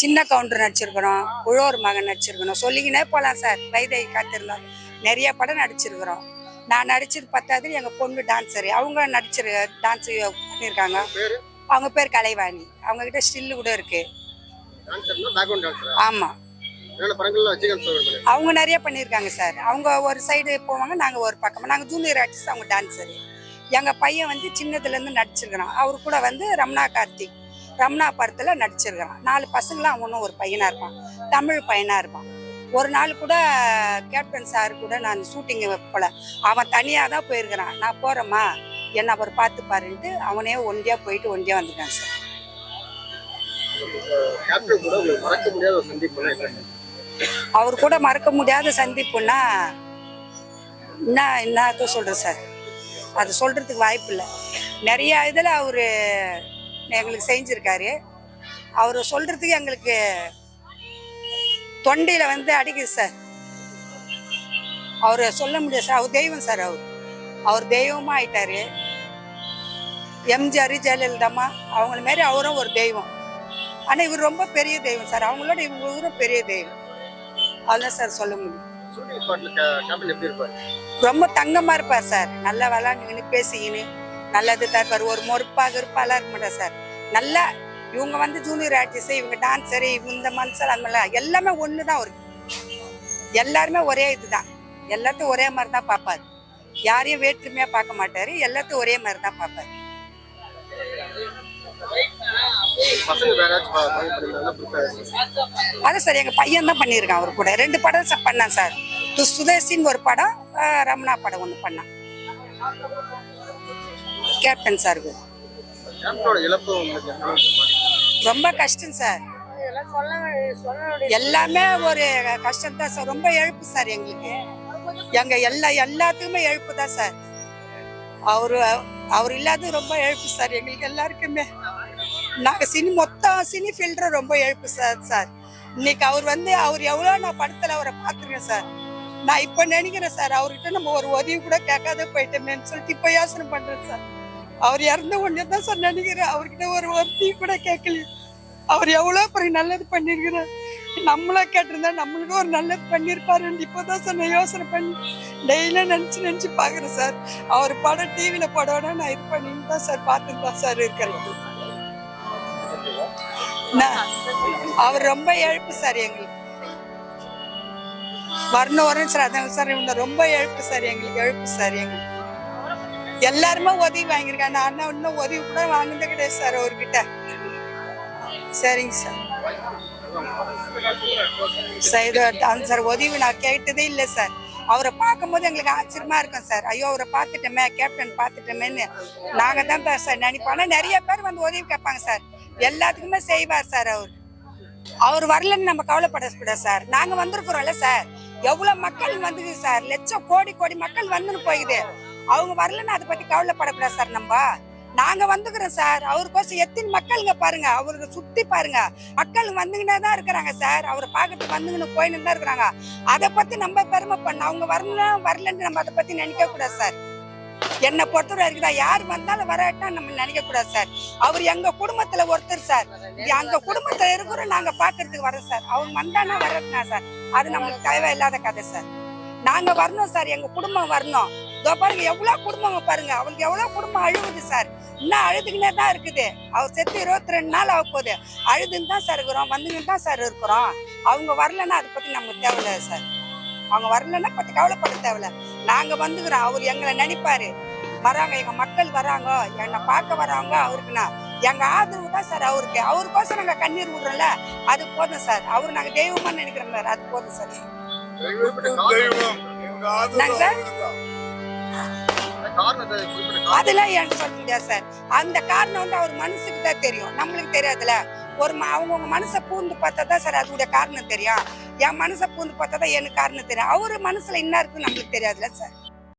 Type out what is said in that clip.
சின்ன கவுண்டர் நடிச்சிருக்கிறோம் உழவர் மகன் நடிச்சிருக்கணும். சொல்லிக்கினே போகலாம் சார் வைதை காத்திருந்தோம் நிறைய படம் நடிச்சிருக்கிறோம். நான் நடிச்சது பத்தாவது எங்கள் பொண்ணு டான்ஸரு அவங்க நடிச்சிரு டான்ஸ் பண்ணியிருக்காங்க. அவங்க பேர் கலைவாணி. அவங்க கிட்ட ஸ்டில்லு கூட இருக்கு. ஆமாம் அவங்க நிறைய பண்ணியிருக்காங்க சார் அவங்க ஒரு சைடு போவாங்க நாங்கள் ஒரு பக்கம். நாங்கள் ஜூனியர் ஆர்டிஸ்ட் அவங்க டான்ஸரு எங்கள் பையன் வந்து சின்னதுலேருந்து நடிச்சிருக்கிறான். அவர் கூட வந்து ரம்னா கார்த்திக். ரம்னா படத்தில் நடிச்சிருக்கிறான் நாலு பசங்களாம் அவனும் ஒரு பையனாக இருப்பான். தமிழ் பையனாக இருப்பான். ஒரு நாள் கூட கேப்டன் சார் கூட நான் ஷூட்டிங் போல. அவன் தனியாக தான் போயிருக்கிறான். நான் போகிறேம்மா என்ன அவர் பார்த்து பாருன்ட்டு அவனே ஒண்டியாக போயிட்டு ஒண்டியாக வந்துட்டான் சார். அவர் கூட மறக்க முடியாத சந்திப்புன்னா என்ன என்னத்த சொல்கிறேன் சார்? அது சொல்கிறதுக்கு வாய்ப்பு இல்லை. நிறைய இதில் அவர் எங்களுக்கு செஞ்சுருக்காரு. அவர் சொல்கிறதுக்கு எங்களுக்கு தொண்டையில் வந்து அடிக்குது சார். அவர் சொல்ல முடியாது சார். அவர் தெய்வம் சார் அவர். அவர் தெய்வமாக ஆயிட்டாரு. எம்ஜிஆர் ஜெயலலிதாம்மா அவங்கள மாரி அவரும் ஒரு தெய்வம். ஆனால் இவர் ரொம்ப பெரிய தெய்வம் சார். அவங்களோட இவரும் பெரிய தெய்வம். அதான் சார் சொல்ல முடியும். ரொம்ப தங்கமா இருப்பார் சார். நல்லா விளாண்டுக்கின்னு பேசிக்கின்னு. நல்லது தருவார் ஒரு மொறுப்பா கிருப்பாலாம் இருக்க மாட்டார் சார். நல்லா இவங்க வந்து ஜூனியர் ஆர்டிஸ்ட் இவங்க டான்ஸரு இவங்க இந்த மனுஷர் அந்த மாதிரிலாம் எல்லாமே ஒன்று தான் அவருக்கு எல்லாருமே ஒரே இதுதான். எல்லாத்தையும் ஒரே மாதிரி தான் பார்ப்பாரு. யாரையும் வேற்றுமையா பார்க்க மாட்டாரு. எல்லாத்தையும் ஒரே மாதிரி தான் பார்ப்பாரு அதான் சார் எங்கள் பையன் தான் பண்ணியிருக்கான் அவர் கூட. ரெண்டு படம் சார் பண்ணான் சார். து சுதேசின்னு ஒரு படம் ரமணா படம் ஒன்று பண்ணான். கேப்டன் பாதிக்கும்? ரொம்ப கஷ்டம் சார். எல்லாமே ஒரு கஷ்டம் தான் சார். ரொம்ப எழுப்பு சார் எங்களுக்கு. எங்க எல்லா எல்லாத்துக்குமே எழுப்பு தான் சார். அவரு அவர் இல்லாத ரொம்ப எழுப்பு சார் எங்களுக்கு எல்லாருக்குமே. நாங்க சினி மொத்தம் சினி ஃபீல்டர் ரொம்ப எழுப்பு சார் சார். இன்னைக்கு அவர் வந்து அவர் எவ்வளோ நான் படத்துல அவரை பார்த்துருக்கேன் சார். நான் இப்போ நினைக்கிறேன் சார் அவர்கிட்ட நம்ம ஒரு உதவி கூட கேட்காத போயிட்டோமேன்னு சொல்லிட்டு இப்போ யோசனை பண்றேன் சார். அவர் இறந்த உடனே தான் சார் நினைக்கிறேன் அவர்கிட்ட ஒரு உதவி கூட கேட்கல அவர் எவ்வளோ பெரிய நல்லது பண்ணிருக்கிறார் நம்மளா கேட்டிருந்தா நம்மளுக்கு ஒரு நல்லது பண்ணியிருப்பாருன்னு இப்போதான் சார் நான் யோசனை பண்ணி டெய்லியும் நினச்சி நினச்சி பார்க்குறேன் சார். அவர் படம் டிவியில் படம்னா நான் இது பண்ணின்னு தான் சார் பார்த்துட்டு தான் சார் இருக்கிறேன். நான் அவர் ரொம்ப எழுப்பு சார் எங்களுக்கு. வரணும் வரணும் சார். அதான் சார் இவங்க ரொம்ப எழுப்பு சார் எங்களுக்கு எழுப்பு சார் எங்களுக்கு. எல்லாருமே உதவி வாங்கியிருக்காங்க. நான் அண்ணா இன்னும் உதவி கூட வாங்கினது கிடையாது சார் அவர்கிட்ட. சரிங்க சார். சார் இது சார் உதவி நான் கேட்டதே இல்லை சார். அவரை பார்க்கும்போது எங்களுக்கு ஆச்சரியமா இருக்கும் சார். ஐயோ அவரை பார்த்துட்டோமே கேப்டன் பார்த்துட்டோமேன்னு. நாங்கள் தான் சார் நினைப்போம். ஆனால் நிறைய பேர் வந்து உதவி கேட்பாங்க சார். எல்லாத்துக்குமே செய்வார் சார் அவர். அவர் வரலன்னு நம்ம கவலைப்படக்கூடாது சார். நாங்கள் வந்திருக்கிறோம்ல சார். எவ்வளோ மக்கள் வந்துது சார்? லட்சம் கோடி கோடி மக்கள் வந்துன்னு போயிடுது அவங்க வரலன்னு அதை பத்தி கவலைப்படக்கூடாது சார் நம்ம. நாங்க வந்துக்கிறோம் சார். அவருக்கோசம் எத்தனை மக்களுங்க பாருங்க. அவருக்கு சுத்தி பாருங்க. மக்கள் வந்துக்கிட்டே தான் இருக்கிறாங்க சார். அவரை பார்க்கறதுக்கு வந்துக்கின்னு போயின்னு தான் இருக்கிறாங்க. அதை பத்தி நம்ம பெருமை பண்ண அவங்க வரணும் வரலன்னு நம்ம அதை பத்தி நினைக்க கூடாது சார். என்னை பொறுத்தவரை இருக்குதா யார் வந்தாலும் வராட்டா நம்ம நினைக்க கூடாது சார். அவர் எங்க குடும்பத்துல ஒருத்தர் சார். எங்க குடும்பத்துல இருக்கிறோம் நாங்க பாக்குறதுக்கு வரோம் சார். அவங்க வந்தானா வரட்டுனா சார். அது நம்மளுக்கு தேவையில்லாத கதை சார். நாங்க வரணும் சார். எங்க குடும்பம் வரணும். இதோ பாருங்க எவ்வளவு குடும்பம் பாருங்க. அவளுக்கு எவ்வளவு குடும்பம் அழுகுது சார். இன்னும் அழுதுகினே தான் இருக்குது. அவர் செத்து இருபத்தி ரெண்டு நாள் ஆக போகுது. அழுதுன்னு தான் சார் இருக்கிறோம். வந்துன்னு தான் சார் இருக்கிறோம். அவங்க வரலன்னா அதை பத்தி நமக்கு தேவையில்ல சார். அவங்க வரலன்னா பத்தி கவலைப்பட தேவையில்ல. நாங்க வந்துக்கிறோம். அவர் எங்களை நினைப்பாரு. வராங்க. எங்க மக்கள் வராங்க. என்னை பார்க்க வராங்க அவருக்குண்ணா எங்க ஆதரவு தான் சார் அவருக்கு. அவருக்கோசம் நாங்க கண்ணீர் விடுறோம்ல. அது போதும் சார். அவர் நாங்க தெய்வமா நினைக்கிறோம் சார் அது போதும் சார். அதெல்லாம் எனக்கு சொல்ல முடியாது சார். அந்த காரணம் வந்து அவர் மனசுக்கு தான் தெரியும். நம்மளுக்கு தெரியாதுல்ல. ஒரு அவங்கவுங்க மனசை பூந்து பார்த்தா தான் சார் அதோட காரணம் தெரியும். என் மனசை பூந்து பார்த்தா தான் எனக்கு காரணம் தெரியும். அவர் மனசுல என்ன இருக்குன்னு நம்மளுக்கு தெரியாதுல்ல சார்.